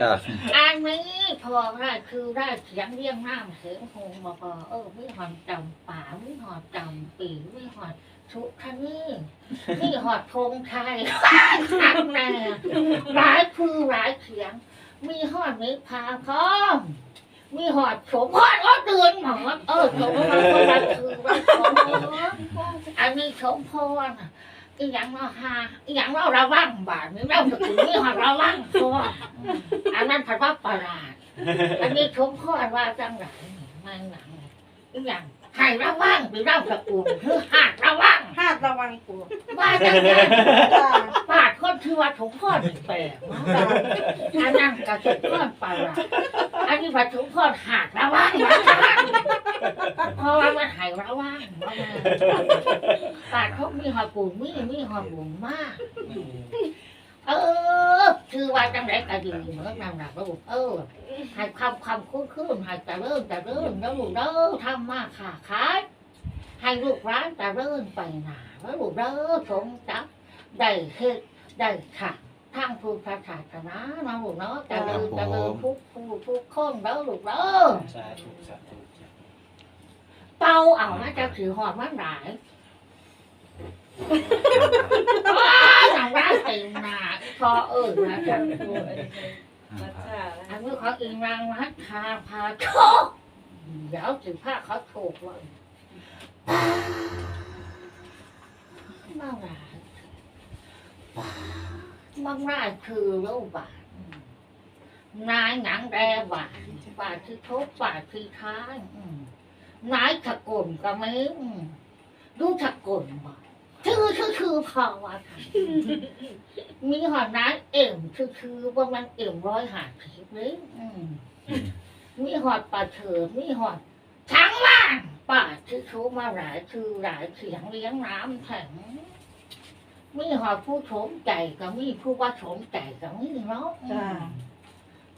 ครับอันนี้พอได้คือได้เสียงเรียงน้ำเสียงหงมาพอเออวิหอนจำป่าวิหอนจำปีวิหอนชุทนี่วิหอนธงชัยขัดแน่หลายคือหลายเสียง มีหอดมิพาพร้อมมีหอดโฉมพอดก็เตือนหมอเออโฉมพอดก็คือรักของอันนี้โฉมพอ อีหยังเราหาอีหยังเราระวังบาทนี้เราจะถึงนี่หอดระวังตัวอันนั้นผัดว่าประหลาดอันนี้ชมพ่อดว่าจังไรไม่หนังอีหยังใครระวังหรือเราจะอุ่นคือหาดระวัง หาดระวังปูว่าจังไรจ้าปาดคนที่ว่าถุงพ่อหนึ่งแปลกาะอันนั้นกับถุงพ่อปลาร้าอันนี้ว่าถุงพ่อหักระวังระวังเพราะว่ามันหายระวังระวังปาดเขามีหอยปูมีมีหอยบุ๋มมาก เออ คือว่าจังไรก็ดีเหมือนนางหนักลูกเออให้คำคำคุ้นคุ้นให้แต่เริ่มแต่เริ่มแล้วลูกเด้อทำมากค่ะขาย ให้ลูกร้านแต่เริ่มไปหนาแล้วลูกเด้อสมจับได้เฮ็ดได้ค่ะทางผู้ศาสนาเนาะลูกเนาะแต่ลืมแต่ลืมทุกผู้ทุกคนแล้วลูกเด้อสาธุสาธุเป่าเอานะจะถือหอดมันหลายว้าวหนังร้ายเต็มหนาพอเออนะจ๊ะมาจ้าอันนี้เขาอิงรางวัดทาพาโชคเดี๋ยวถือผ้าเขาโชคเลย มาหลายมันน่าคือรูปบาทนายหนังแรบาทบาทที่ทุกบาทที่ท้ายอืมนายถกลก็ไม่อืมดูถกลบ่ชื่อชื่อชื่อพอว่าค่ะมีหอดนั้นเอ็มชื่อชื่อว่ามันเอ็มร้อยหาสิบเลยอืมมีหอดป่าเฉิมมีหอดทั้ง ว่างป่าชื่อชูมาหลายชื่อหลายเสียงเลี้ยงน้ำแข็งมีหอดผู้ชมใจก็มีผู้ว่าชมใจก็มีเนาะจ้า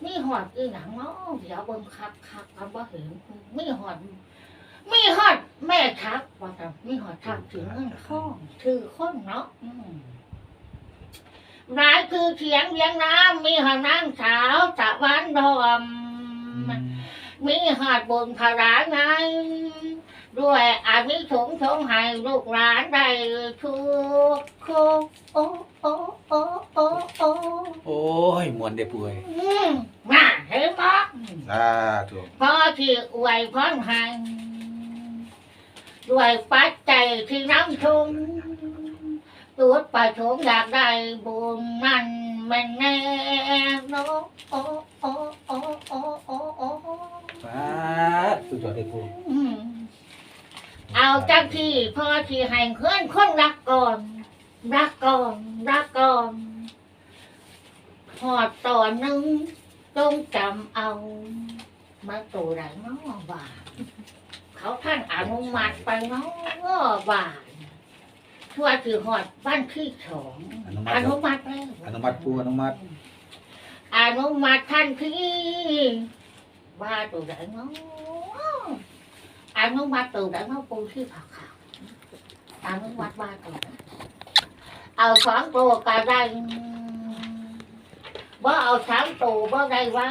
มีหอดอีหนังเนาะเดี๋ยวเบิ่งคักคักกันว่าเห็นมีหอดมีหอดแม่ทักว่าแต่มีหอดทักถึงเงินข้องถือข้องเนาะอืมร้ายคือเสียงเลี้ยงน้ำมีหอดนางสาวตะวันดอม มีหอดบนพระราไงด้วยอามิสงส์สงให้ลูกหลานได้ทุกคุกโอ้โอ้โอ้โอ้โอ้โอ้ยมวนเด้อป่วยอืมมาเห็นบ่สาธุพ่อที่อวยพรให้ด้วยปัจจัยที่น้ำชมตัวประสงค์อยากได้บุญนั่นแม่นแน่เนาะโอ้โอ้โอ้โอ้โอ้โอ้สาธุ สุดยอดเด้อป่วยอืมเอาจังที่พ่อที่ให้เพื่อนคนรักก่อน รักก่อนรักก่อนหอดต่อหนึ่งต้องจำเอามาตัวไหนเนาะว่าเขาท่านอนุมัติไปเนาะว่าทั่วถือหอดบ้านที่สองอนุมัอตินุมัติแล้ว อนุมัติปูอนุมัติอนุมัติท่านที่ว่าตัวไหนเนาะ อนุมัติตัวไหนเนาะปูที่ผักขาวอนุมัติว่าตัวไหนเอาสองตัวก็ได้ว่าเอาสามตัวว่าได้ว่า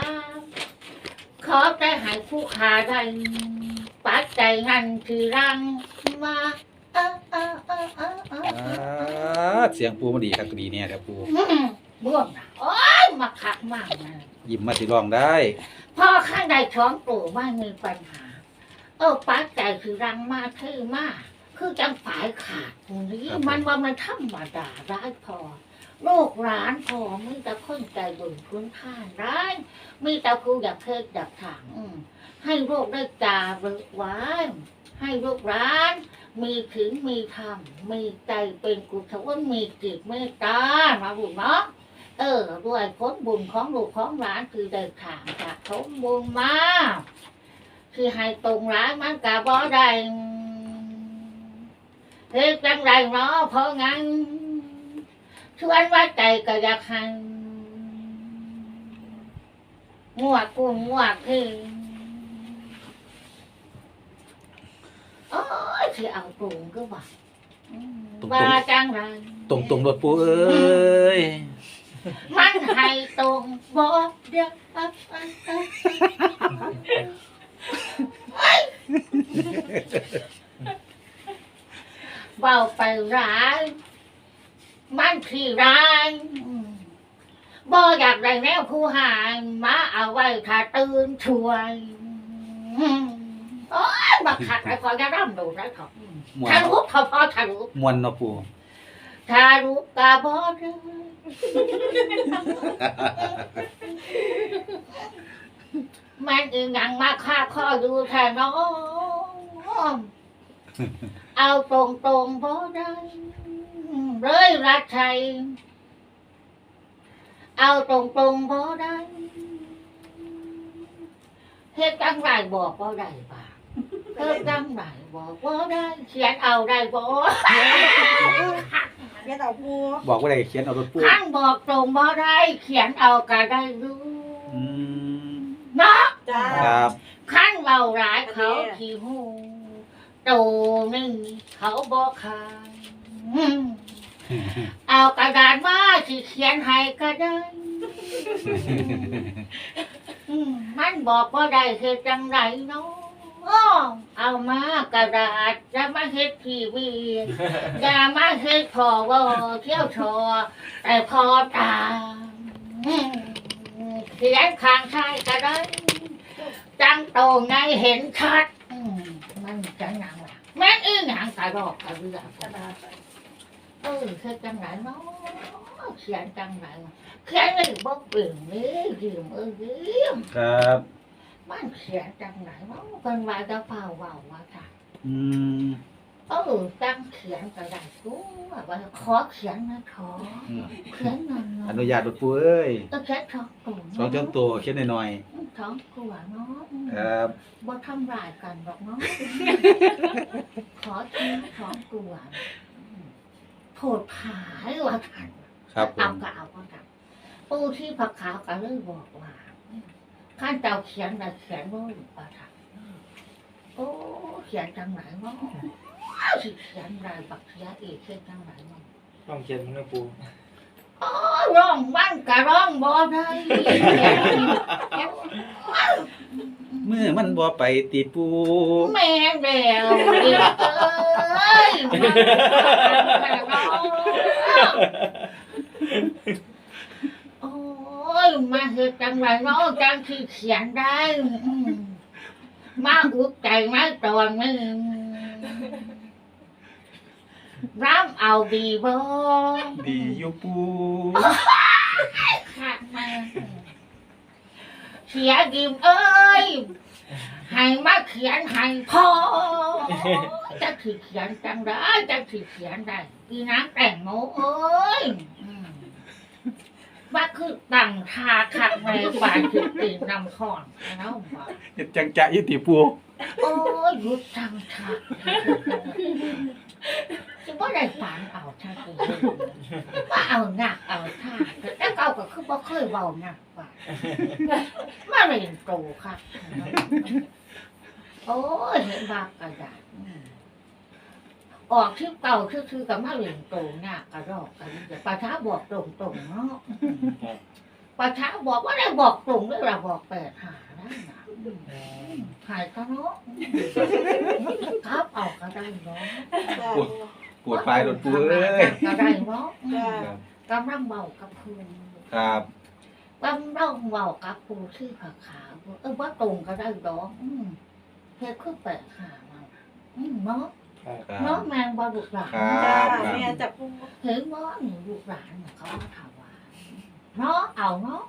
ขอแต่ใหายผู้ขาได้ปัจจัยหันคือรังมาเออเออเออเออเอออ่าเสียงปูมันดีครับดีเนี่ยครับปูอืมบ้วงนะโอ้ยมาขักมากนะยิ้มมาสิร้องได้พ่อข้างใดท้องตัวไม่มีปัญหา เออปัจจัยคือรังมาเท่มาก คือจังฝายขาดตรงนี้มันว่ามันธรรมดาได้พอลูกหลานพอมีแต่คนใจบุญพื้นท่านได้มีแต่ครูอยากเทศอยากถางอืมให้ลูกได้จารึกไว้ให้ลูกหลาน มีถึงมีธรรมมีใจเป็นกุศลมีจิตเมตตามาบุญเนาะ เออด้วยผลบุญของลูกของหลานคือได้ถางจากสมบุญมา คือให้ตรงร้านมันกะบ่ได้เฮ็ดจังไรเนาะเพราะงั้นชวนว่าใจก็อยากให้งวดกุ้งงวดคือโอ้ยที่เอาตรงก็ว่าอืมว่าจังไรตรงตรงๆรถปูเอ้ยมันให้ตรงบอกเดียว เบาไปร้ายมันที่ร้ายอืมบ่อยากได้แนวผู้หายมาเอาไว้ถ้าตื่นช่วยอืมโอ้ยบักขัดไอ้คอยจะร่ำดูได้ครับมวนทารุพอพอทารุมวนเนาะปูทารุกาบอด มันอีหยังมาฆ่าข้อดูแทนน้องเอาตรงตรงๆบ่ได้เลยรักชัยเอาตรงตรงๆบ่ได้เฮ็ดจังไรบอกบ่ได้ป่ะเฮ็ดจังไรบอกบ่ได้เขียนเอาได้บ่แม่เอาปูบอกว่าได้เขียนเอารถปูขั้นบอกตรงบ่ได้ เขียนเอาก็ได้รู้อืม เนาะจ้าครับขั้นเราร้ายเขาขี้หูโตหนึ่งเขาบอกขายอืมเอากระดาษมาสิเขียนให้ก็ได้อืมมันบอกว่าได้เฮ็ดจังไรเนาะอ้อเอามากระดาษจะมาเฮ็ดทีวีอย่ามาเฮ็ดพอว่าเที่ยวชอแต่พอตามอืมเขียนข้างชายก็ได้จังโตไงเห็นชัดอืมมันจะหนังล่ะแม่นอีหนังกระรอกกระเรือกระดาษไปเออเคยจังไหนเนาะเขียนจังไหนวะเขียนไม่บอกเปลี่ยนนี่ยืมเออยืมครับมันเขียนจังไหนเนาะเป็นว่าจะเฝ้าเว่าว่าค่ะ อืม เออจังเขียนก็ได้กูว่าขอเขียนนะขออืมเขียนหน่อยเนาะอนุญาตรถปูเอ้ยก็เขียนสองตัวสองเจ้าตัวเขียนหน่อยสองตัวเนาะๆครับบ่ทำร้ายกันหรอกเนาะขอทีสองตัวโผดผายว่าทัน ครับผเอามก็เอาก็ทำปูที่ผักขาวก็เลยบอกว่าข้านเจ้าเขียนแต่เขียนว่าว่าทันโอ้เขียนจังไหนวะ สิเขียนไรบักเขียอีกเขียนจังไหนวะต้องเขียนมันนะปูอ๋อร้องบ้านก็ร้องบ่ได้เมื่อมันบ่ไปตีปูแม่แดวเดียวเอ้ยโอ้ยมาเฮ็ดจังไรเนาะจังที่เขียนได้อืมมาอุกใจมาตอนนึง ร้ำเอาดีบ่ดีอยู่ปูขาดมาเขียดิมเอ้ยให้มาเขียนให้พ่อจะถือเขียนจังได้จะถือเขียนได้ปีน้ำแต่งโมเอ้ยอืม ว่าคือตั้งทาขัดในป่านถือตีนนำคอนแล้วบอกเฮ็ดจังจะอยู่ตีปูโอ้ยหยุดตั้งทาจะว่าได้ฝันเอาท่าตัวว่าเอาหนักเอาท่าแต่เก่าก็คือบ่เคยเบาหนักกว่ามาเรียนโตค่ะ โอ้ยเห็นบากระดาษ อืมออกที่เก่าคือคือกับมาเหลี่ยงตรงหน้ากระรอกกันเดี๋ยวประช้าบอกตรงตรงๆเนาะประช้าบอกว่าได้บอกตรงด้วยเราบอกแปดหาได้นะหายก็เนาะครับเอาก็ได้เนาะจ้าปวดปลายรถปูเอ้ยก็ได้เนาะจ้าครับกำลังเบากับพูครับกำลังเบากับพูที่ขาขาวเออว่าตรงก็ได้ดอกอืมเพื่อคือแปดหามาอืมเนาะ ครับน้องแมงบอลูกหลานครัจ้าบ แม่จับปูเห็นว่าหนูลูกหลานเนี่ยเขามาถามว่าเนาะเอาเนาะ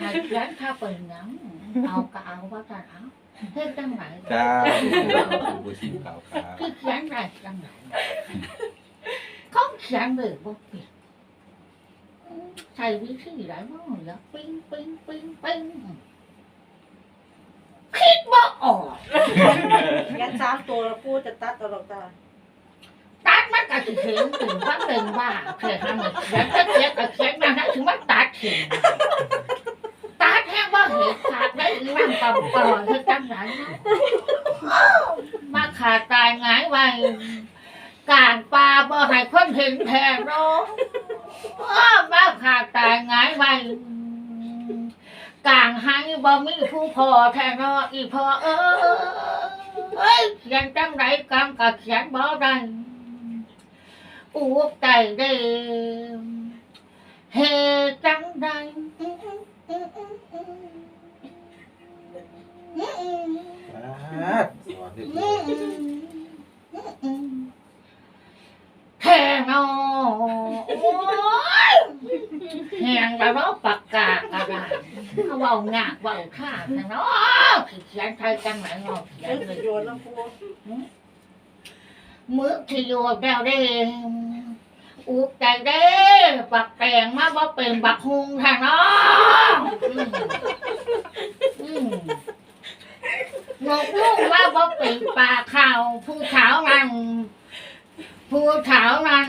หายยันถ้าเป็นหยังเอาก็เอาว่าจะเอาเฮ็ดจังไหนครับปูทีมข่าวครับคือเขียนได้จังไหนเขาเขียนเลยว่าปิดใช้วิธีไหนบ้างแล้วปิ้งปิ้งปิ้งปิ้งคิดว่ ยันสามตัวแล้วปูจะตัดเอาหรอกจ้าตัดมันก็สิเห็นถึงว่าเป็นบ้าเคยทำเลยเขียนก็เขียนก็เขียนนะถึงว่าตัดถึงตัดแค่ว่าเห็นขาดได้อีนั่งต่ำต่อคือจังไรมาขาดตายหงายไว้กางปลาบ่ให้คนเห็นแทนเนาะอ้อบ้าขาดตายหงายไปกลางให้บ่มีผู้พอแท้เนออีพอเอ้ย เขียนจังไรกำกับเขียน แทงเอาโอ้ยแหงแล้วเนาะปากกากระดาษเขาเบาหนักเบาข้าแต่เนาะเขียนไทยจังไหนเนาะเขียนเลยโยนแล้วปูมือที่โยนแล้วเด้อุกใจเด้ปักแปลงมาว่าเป็นบักฮุงทางเนาะอืมอืมนกลูกว่าว่าเป็นปลาข่าวผู้เช้านั่น ผู้เช้านั่น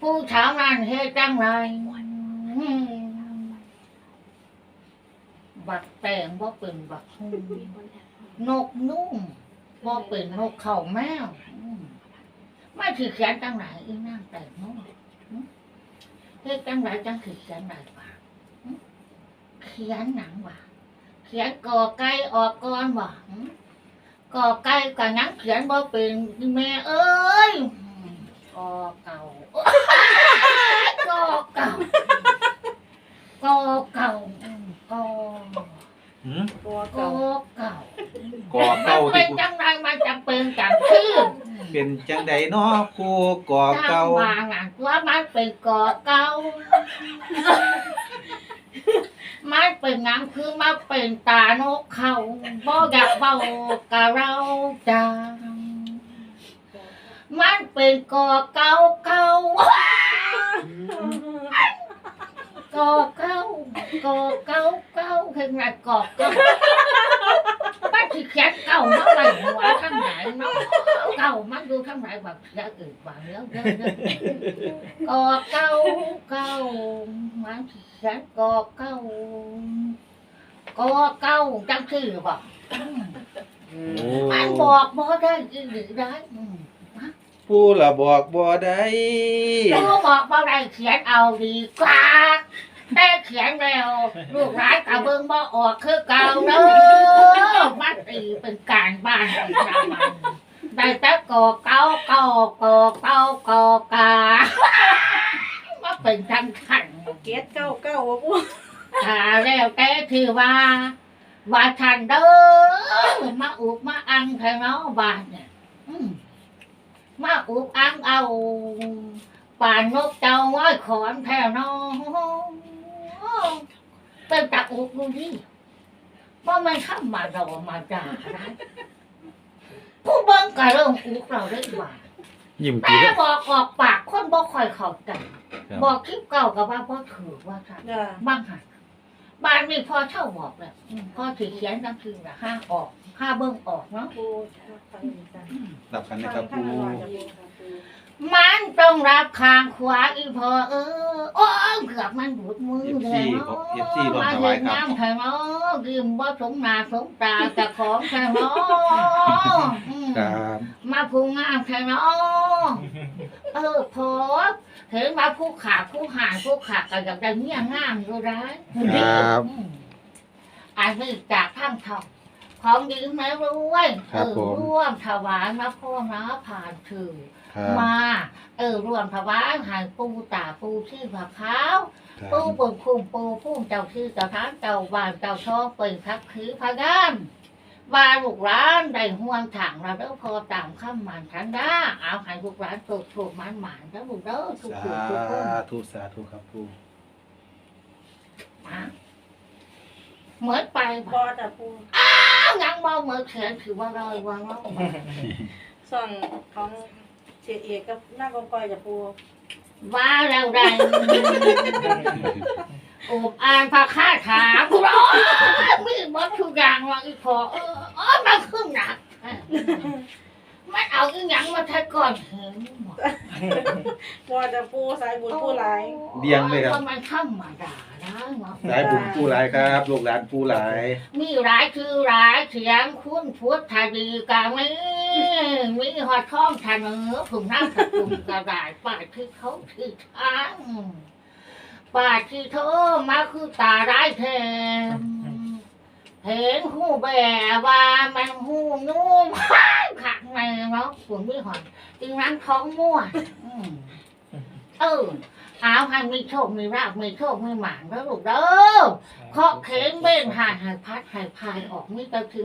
ผู้เช้านั่นเฮ็ดจังไรบักแปลงว่าเป็นบักฮุงนกนุ่มว่าเป็นนกเขาแมวมไม่ถือเขียนจังไหนอีนั่งแต่งโน้เฮ็ดจังไหนจังถือเขียนไหนวะเขียนหนังวะเขียนกอไก่ออกก่อนวะ กอไก่กับหนังเขียนบ่เป็นแม่เอ้ยอืมกอเก่ากอเก่ากอเก่าอืมกอหืมตัวกเก่าอเก่าก่อเก่าเป็ที่นปูจังไรมันจำเป็นจังชื่อเป็นจังใดเนาะปูก่อเก่าทำวางอะว่ามันเป็นก่อเก่าะก่อเก่าเก่ามันที่เขียนก่อเก่าก่อเก่าจังคือบอกโอ้มันบอกบ่ได้อีหรือได้อืมปูละบอกบ่ได้กูบอกบ่ได้เขียนเอาดีกว่า แต่เขียนแล้วลูกร้านกับเบิ่งบ่ออกคือเก่าเด้อมันตีเป็นการบ้านอีกแล้วมันได้แต่ก่อเก่าก่อก่อเก่าก่อกามาเป็นทังขันเกตเก้าเก้าปูถ้าแล้วแต่ที่ว่าว่าทันเด้อมาอุบมาอังแค่เนาะบ้านเนี่ยมาอุบอังเอาป่านนกเจ้าไว้ขอนแถวน้อง เป็นตะอุกดูดิว่ามันข้ามมาเรามาด่าได้ผู้เบิ้งกะเริ่มอุกเราได้ว่ายิ้มแต่กี่แล้วบอกออกปากคนบ่ค่อยเข้าใจครับบอกคลิปเก่ากับว่าพ่อถือว่าค่ะจ้าบ้างหันบ้านนี้พ่อเช่าบอกแล้วอืมพ่อถือเขียนทั้งคืนละห้าออกห้าเบิ้งออกเนาะปูฟังจ้ารับกันนะครับปูมันต้องรับคางขวาอีพอเออโอ้ยเกือบมันดูดมือเอฟเลซียบอกเอฟซีรวมมาถเห็วายนครับน้ำแข็งเนาะยืมบ่สมหนาสมตาแต่ของแข็งเนาะอืมครับมาพูงามแข็งเนาะเออพอเห็นว่าผู้ขาผู้หานผู้ขาก็อยากจะเงี้ยงามอยู่ร้ายครับอืมอันนี้จากข้างทอง ของดีไหมรวยครับเออผมร่วมถวายนะพ่อนะผ่านถือครับมา เออรวมถวายหายปูตาปูชื่อผักขาวครับปูบนคุมปูพุ่มเจ้าชื่อเจ้าทานเจ้าบานเจ้าช่องเป็นพักคือพะกานวาลูกร้านได้ห่วงถังเราเด้อพอตามข้ามมันทันได้เอาใหายลูกร้านถูกถูกมันหมานแล้วลูกเด้อถูกสาถูกถูกคนธุสาธุครับปูนะ เหมือนไปพบ่อจ้าปูอ้าวยังบ่เหมือนเขียนถือว่าลอยวางแล้วส่วนของเสียเอกกับหน้ากองกอยจ้าปูว่าแล้วได้อุบอ่านพระคาถากูร้องมีหมดทุกอย่างว่าอีพอเออเออมันขึ้นหนัก เออมันเอาอีหยังมาทัดก่อนเห็นหมดว่าจะปูสายบุญผู้ร้าย เบียงเลยครับโอ้มันธรรมดานะหมอสายบุญปูหลายครับลูกหลานปูหลายมีหลายคือหลายเสียงคุณพุทธดีกามีมีหอดท้องทะเนื้อผุ่มน้ำสกุลกระดาษป่าที่เขาที่ทางป่าที่เธอมาคือตาร้ายแทน เห็นหูแบบว่ามันหูนุ่มขักในเนาะฝนไม่หอนจึงนั้นท้องม่วนอืมเออเอาให้มีโชค มีราบมีโชค มีหมานแล้วลูกเด้อเคาะเข็นเบ้งหายหายพัดหายพายออกมีแต่ถึง